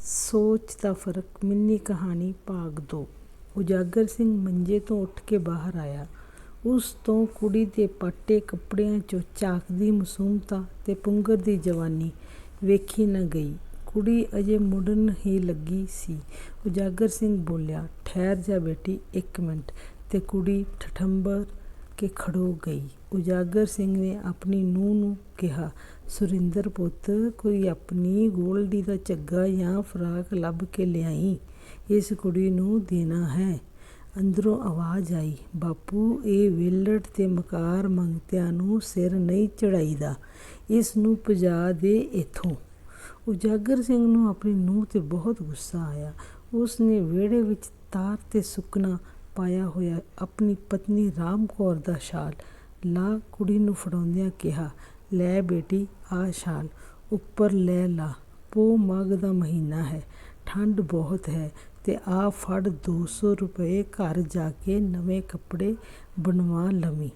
ਸੋਚ ਦਾ ਫ਼ਰਕ ਮਿੰਨੀ ਕਹਾਣੀ ਭਾਗ ਦੋ ਉਜਾਗਰ ਸਿੰਘ ਮੰਜੇ ਤੋਂ ਉੱਠ ਕੇ ਬਾਹਰ ਆਇਆ। ਉਸ ਤੋਂ ਕੁੜੀ ਦੇ ਪਾਟੇ ਕੱਪੜਿਆਂ 'ਚੋਂ ਝਾਕਦੀ ਮਾਸੂਮਤਾ ਤੇ ਪੁੰਗਰ ਦੀ ਜਵਾਨੀ ਵੇਖੀ ਨਾ ਗਈ। ਕੁੜੀ ਅਜੇ ਮੁੜਨ ਹੀ ਲੱਗੀ ਸੀ। ਉਜਾਗਰ ਸਿੰਘ ਬੋਲਿਆ, "ਠਹਿਰ ਜਾ ਬੇਟੀ, ਇੱਕ ਮਿੰਟ।" ਤੇ ਕੁੜੀ ਠਠੰਬਰ ਕੇ ਖੜੋ ਗਈ। ਉਜਾਗਰ ਸਿੰਘ ਨੇ ਆਪਣੀ ਨੂੰਹ ਨੂੰ ਕਿਹਾ, "ਸੁਰਿੰਦਰ ਪੁੱਤ, ਕੋਈ ਆਪਣੀ ਗੋਲਡੀ ਦਾ ਝੱਗਾ ਜਾਂ ਫਰਾਕ ਲੱਭ ਕੇ ਲਿਆਈ ਇਸ ਕੁੜੀ ਨੂੰ ਦੇਣਾ ਹੈ।" ਅੰਦਰੋਂ ਆਵਾਜ਼ ਆਈ, "ਬਾਪੂ, ਇਹ ਵਿਹਲੜ ਤੇ ਮਕਾਰ ਮੰਗਤਿਆਂ ਨੂੰ ਸਿਰ ਨਹੀਂ ਚੜਾਈਦਾ ਇਸ ਨੂੰ ਭਜਾ ਦੇ ਏਥੋਂ।" ਉਜਾਗਰ ਸਿੰਘ ਨੂੰ ਆਪਣੀ ਨੂੰਹ 'ਤੇ ਬਹੁਤ ਗੁੱਸਾ ਆਇਆ। ਉਸ ਨੇ ਵਿਹੜੇ ਵਿੱਚ ਤਾਰ 'ਤੇ ਸੁੱਕਣਾ ਪਾਇਆ ਹੋਇਆ ਆਪਣੀ ਪਤਨੀ ਰਾਮ ਕੌਰ ਦਾ ਸ਼ਾਲ ਲਾਹ ਕੁੜੀ ਨੂੰ ਫੜਾਉਂਦਿਆਂ ਕਿਹਾ, "ਲੈ ਬੇਟੀ, ਆਹ ਸ਼ਾਲ ਉੱਪਰ ਲੈ ਲਾ, ਪੋਹ ਮਾਘ ਦਾ ਮਹੀਨਾ ਹੈ, ਠੰਡ ਬਹੁਤ ਹੈ, ਤੇ ਆਹ ਫੜ ਦੋ ਸੌ ਰੁਪਏ ਘਰ ਜਾ ਕੇ ਨਵੇਂ ਕੱਪੜੇ ਬਣਵਾ ਲਵੀਂ।"